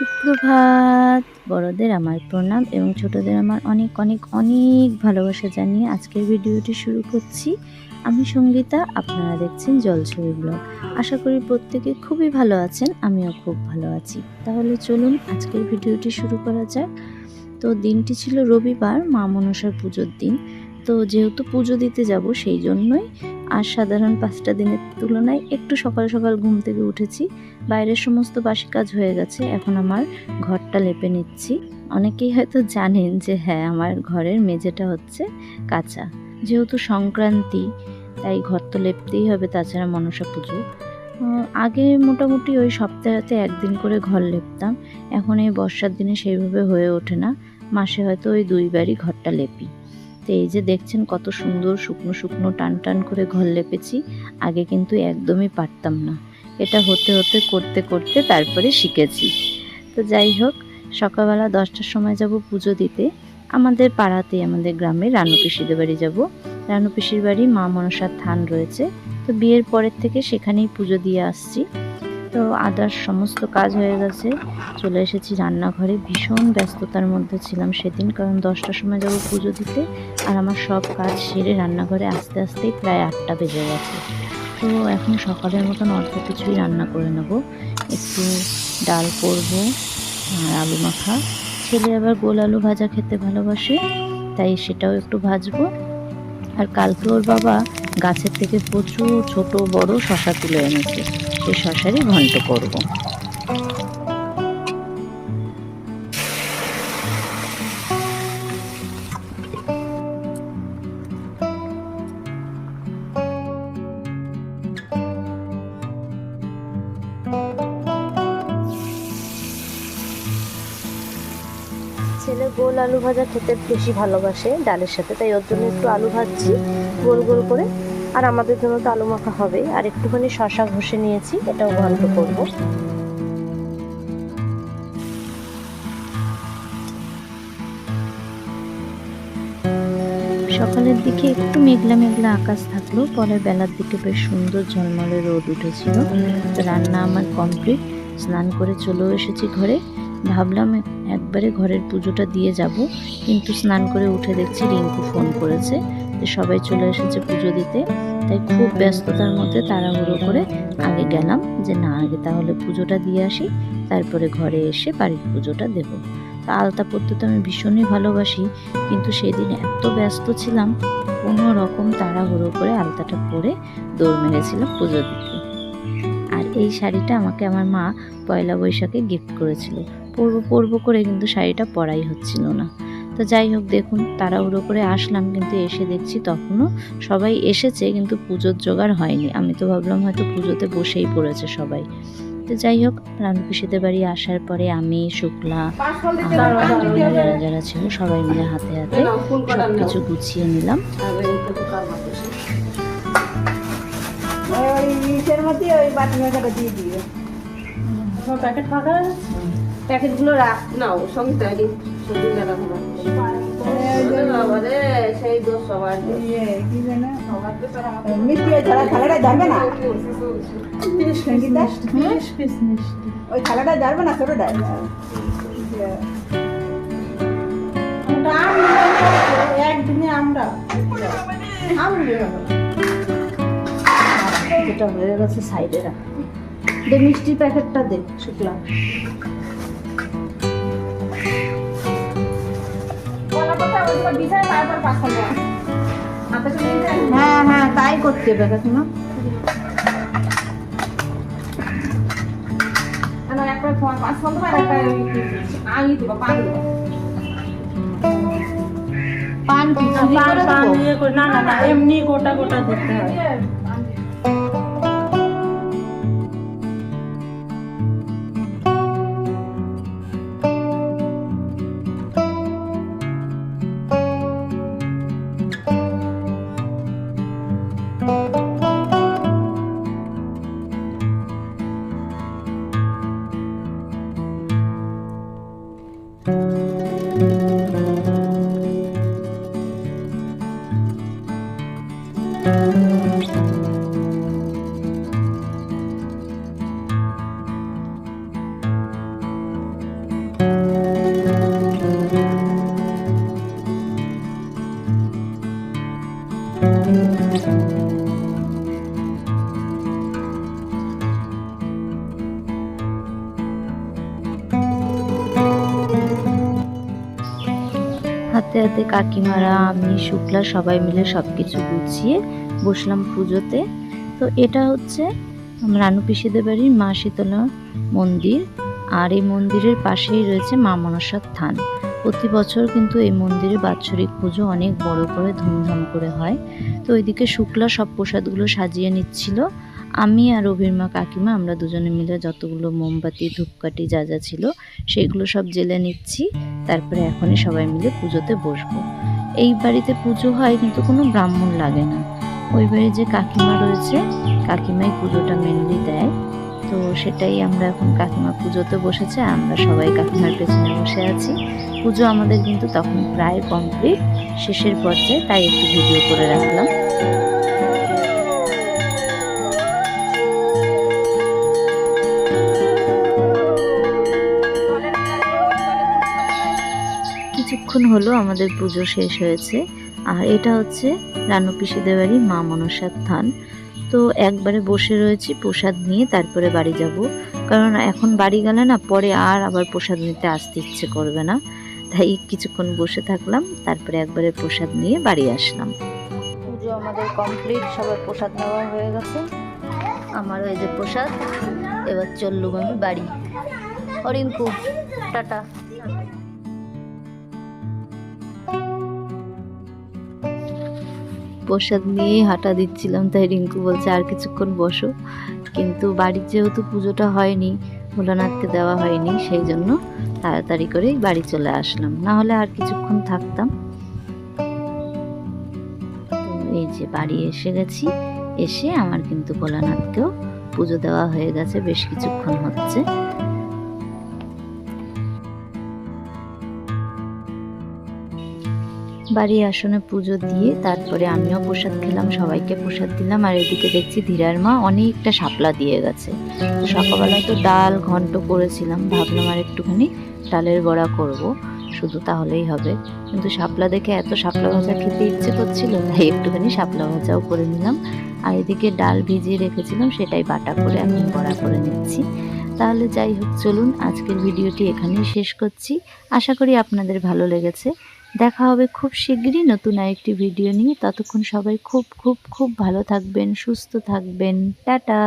সুপ্রভাত। বড়দের আমার প্রণাম এবং ছোটদের আমার অনেক অনেক অনেক ভালোবাসা জানিয়ে আজকের ভিডিওটি শুরু করছি। আমি সঙ্গীতা, আপনারা দেখছেন জলছবি ব্লগ। আশা করি প্রত্যেকে খুবই ভালো আছেন, আমিও খুব ভালো আছি। তাহলে চলুন আজকের ভিডিওটি শুরু করা যাক। তো দিনটি ছিল রবিবার, মা মনসার পুজোর দিন। তো যেহেতু পুজো দিতে যাব, সেই জন্যই আর সাধারণ পাঁচটা দিনের তুলনায় একটু সকাল সকাল ঘুম থেকে উঠেছি। বাইরের সমস্ত বাসি কাজ হয়ে গেছে, এখন আমার ঘরটা লেপে নিচ্ছি। অনেকেই হয়তো জানেন যে হ্যাঁ আমার ঘরের মেঝেটা হচ্ছে কাঁচা। যেহেতু সংক্রান্তি, তাই ঘর তো লেপতেই হবে, তাছাড়া মনসা পুজো। আগে মোটামুটি ওই সপ্তাহতে একদিন করে ঘর লেপতাম। এখন এই বর্ষার দিনে সেইভাবে হয়ে ওঠে না। মাসে হয়তো ওই দুইবারই ঘরটা লেপি। তো এই যে দেখছেন কত সুন্দর শুকনো শুকনো টান টান করে ঘর লেপেছি, আগে কিন্তু একদমই পারতাম না। এটা হতে হতে, করতে করতে তারপরে শিখেছি। তো যাই হোক, সকালবেলা দশটার সময় যাব পুজো দিতে। আমাদের পাড়াতে, আমাদের গ্রামে রানু পিসিদের বাড়ি যাব। রানু পিসির বাড়ি মা মনসার থান রয়েছে। তো বিয়ের পরের থেকে সেখানেই পুজো দিয়ে আসছি। তো আদার সমস্ত কাজ হয়ে গেছে। চলে এসেছি রান্নাঘরে। ভীষণ ব্যস্ততার মধ্যে ছিলাম সেদিন, কারণ দশটার সময় যাব পুজো দিতে আর আমার সব কাজ সেরে রান্নাঘরে আস্তে আস্তেই প্রায় আটটা বেজে গেছে। তো এখন সকালের মতন অল্প কিছুই রান্না করে নেব। একটু ডাল করব আর আলু মাখা। ছেলে আবার গোল আলু ভাজা খেতে ভালোবাসে, তাই সেটাও একটু ভাজবো। আর কালকে ওর বাবা গাছের থেকে প্রচুর ছোট বড় শশা তুলে এনেছে। সেই শশারই ঘন্ট করব। ছেলে গোল আলু ভাজা খেতে বেশি ভালোবাসে, ডালের সাথে, তাই ওর জন্য একটু আলু ভাজছি, গোল গোল করে আর আমাদের জন্য তো আলু মাখা হবে। আর একটুখানি শশা ঘষে নিয়েছি, এটাও ঘন্ট করব। সকালের দিকে একটু মেঘলা মেঘলা আকাশ থাকল পরে বেলার দিকে বেশ সুন্দর ঝলমলে রোদ উঠেছিল। রান্না আমার কমপ্লিট, স্নান করে চলেও এসেছি ঘরে। ভাবলাম একবারে ঘরের পুজোটা দিয়ে যাব, কিন্তু স্নান করে উঠে দেখছি রিঙ্কু ফোন করেছে। সবাই চলে এসেছে পুজো দিতে, তাই খুব ব্যস্ততার মধ্যে তাড়াহুড়ো করে আগে গেলাম যে না, আগে তাহলে পুজোটা দিয়ে আসি, তারপরে ঘরে এসে বাড়ির পুজোটা দেবো। তা আলতা পড়তে তো আমি ভীষণই ভালোবাসি, কিন্তু সেদিন এত ব্যস্ত ছিলাম, কোনো রকম তাড়াহুড়ো করে আলতাটা পরে দৌড় মেরেছিলাম পুজো দিতে। আর এই শাড়িটা আমাকে আমার মা পয়লা বৈশাখে গিফট করেছিল। পরবো পরবো করে কিন্তু শাড়িটা পরাই হচ্ছিল না। তো যাই হোক দেখুন তাড়াহুড়ো করে আসলাম কিন্তু এসে দেখছি তখনও সবাই এসেছে কিন্তু পুজোর জোগাড় হয়নি। আমি তো ভাবলাম হয়তো পুজোতে বসেই পড়েছে সবাই। তো যাই হোক পিসিদের বাড়ি আসার পরে আমি শুক্লা আমার যারা যারা ছিল সবাই মিলে হাতে হাতে সব কিছু গুছিয়ে নিলাম। প্যাকেট ফাঁকা প্যাকেটগুলো রাখ নাও সঙ্গে ওই থালাটা না? সঙ্গীতা? ওই থালাটা ধরবে না ছোটটা? একদিনে আমরা। যেটা হয়ে গেছে সাইডে রাখ। দে মিষ্টির প্যাকেটটা দে শুক্লা। হ্যাঁ হ্যাঁ তাই করতে হবে কাকিমা পান না না এমনি গোটা গোটা দিতে হয়। হাতে হাতে কাকিমারা, আমি, শুক্লা সবাই মিলে সব কিছু গুছিয়ে বসলাম পুজোতে। তো এটা হচ্ছে রানু পিসিদের বাড়ির মা শীতলা মন্দির। আর এই মন্দিরের পাশেই রয়েছে মা মনসার থান। প্রতি বছর কিন্তু এই মন্দিরে বাৎসরিক পুজো অনেক বড় করে ধুমধাম করে হয়। তো ওইদিকে শুক্লা সব প্রসাদগুলো সাজিয়ে নিচ্ছিল। আমি আর অভির্মা কাকিমা আমরা দুজনে মিলে যতগুলো মোমবাতি, ধূপকাঠি যা যা ছিল সেগুলো সব জেলে নিচ্ছি। তারপরে এখনই সবাই মিলে পুজোতে বসবো। এই বাড়িতে পুজো হয় কিন্তু কোনো ব্রাহ্মণ লাগে না। ওই বাড়ি যে কাকিমা রয়েছে, কাকিমাই পুজোটা মেনলি দেয়। তো সেটাই আমরা এখন কাকিমা পুজোতে বসেছে, আমরা সবাই কাকিমার পেছনে বসে আছি। পুজো আমাদের কিন্তু তখন প্রায় কমপ্লিট শেষের পর্যায়ে, তাই একটু ভিডিও করে রাখলাম। কিছুক্ষণ হলো আমাদের পুজো শেষ হয়েছে। আর এটা হচ্ছে রানু পিসিদের বাড়ি মা মনসার থান। তো একবারে বসে রয়েছি প্রসাদ নিয়ে, তারপরে বাড়ি যাব। কারণ এখন বাড়ি গেলে না, পরে আর আবার প্রসাদ নিতে আসতে ইচ্ছে করবে না। তাই কিছুক্ষণ বসে থাকলাম, তারপরে একবারে প্রসাদ নিয়ে বাড়ি আসলাম। পুজো আমাদের কমপ্লিট, সবার প্রসাদ নেওয়া হয়ে গেছে। আমার এই যে প্রসাদ, এবার চললুম আমি বাড়ি। অরিঙ্কু, টাটা। প্রসাদ নিয়ে হাঁটা দিচ্ছিলাম, তাই রিঙ্কু বলছে, আর কিছুক্ষণ বসো। কিন্তু বাড়ির যেহেতু পুজোটা হয়নি, ভোলানাথকে দেওয়া হয়নি, সেই জন্য তাড়াতাড়ি করেই বাড়ি চলে আসলাম। না হলে আর কিছুক্ষণ থাকতাম। এই যে বাড়ি এসে গেছি, এসে আমার কিন্তু ভোলানাথকেও পুজো দেওয়া হয়ে গেছে, বেশ কিছুক্ষণ হচ্ছে। বাড়ি আসনে পুজো দিয়ে তারপরে আমিও প্রসাদ খেলাম, সবাইকে প্রসাদ দিলাম। আর এদিকে দেখছি ধীরার মা অনেকটা শাপলা দিয়ে গেছে। সকালবেলা তো ডাল ঘন্ট করেছিলাম, ভাবলাম আর একটুখানি ডালের বড়া করব, শুধু তাহলেই হবে। কিন্তু শাপলা দেখে এত শাপলা ভাজা খেতে ইচ্ছে করছিল, তাই একটুখানি শাপলা ভাজাও করে নিলাম। আর এদিকে ডাল ভিজিয়ে রেখেছিলাম, সেটাই বাটা করে আমি বড়া করে নিচ্ছি। তাহলে যাই হোক, চলুন আজকের ভিডিওটি এখানেই শেষ করছি। আশা করি আপনাদের ভালো লেগেছে। দেখা হবে খুব শীঘ্রই নতুন আরেকটি ভিডিও নিয়ে। ততক্ষণ সবাই খুব খুব খুব ভালো থাকবেন, সুস্থ থাকবেন। টাটা।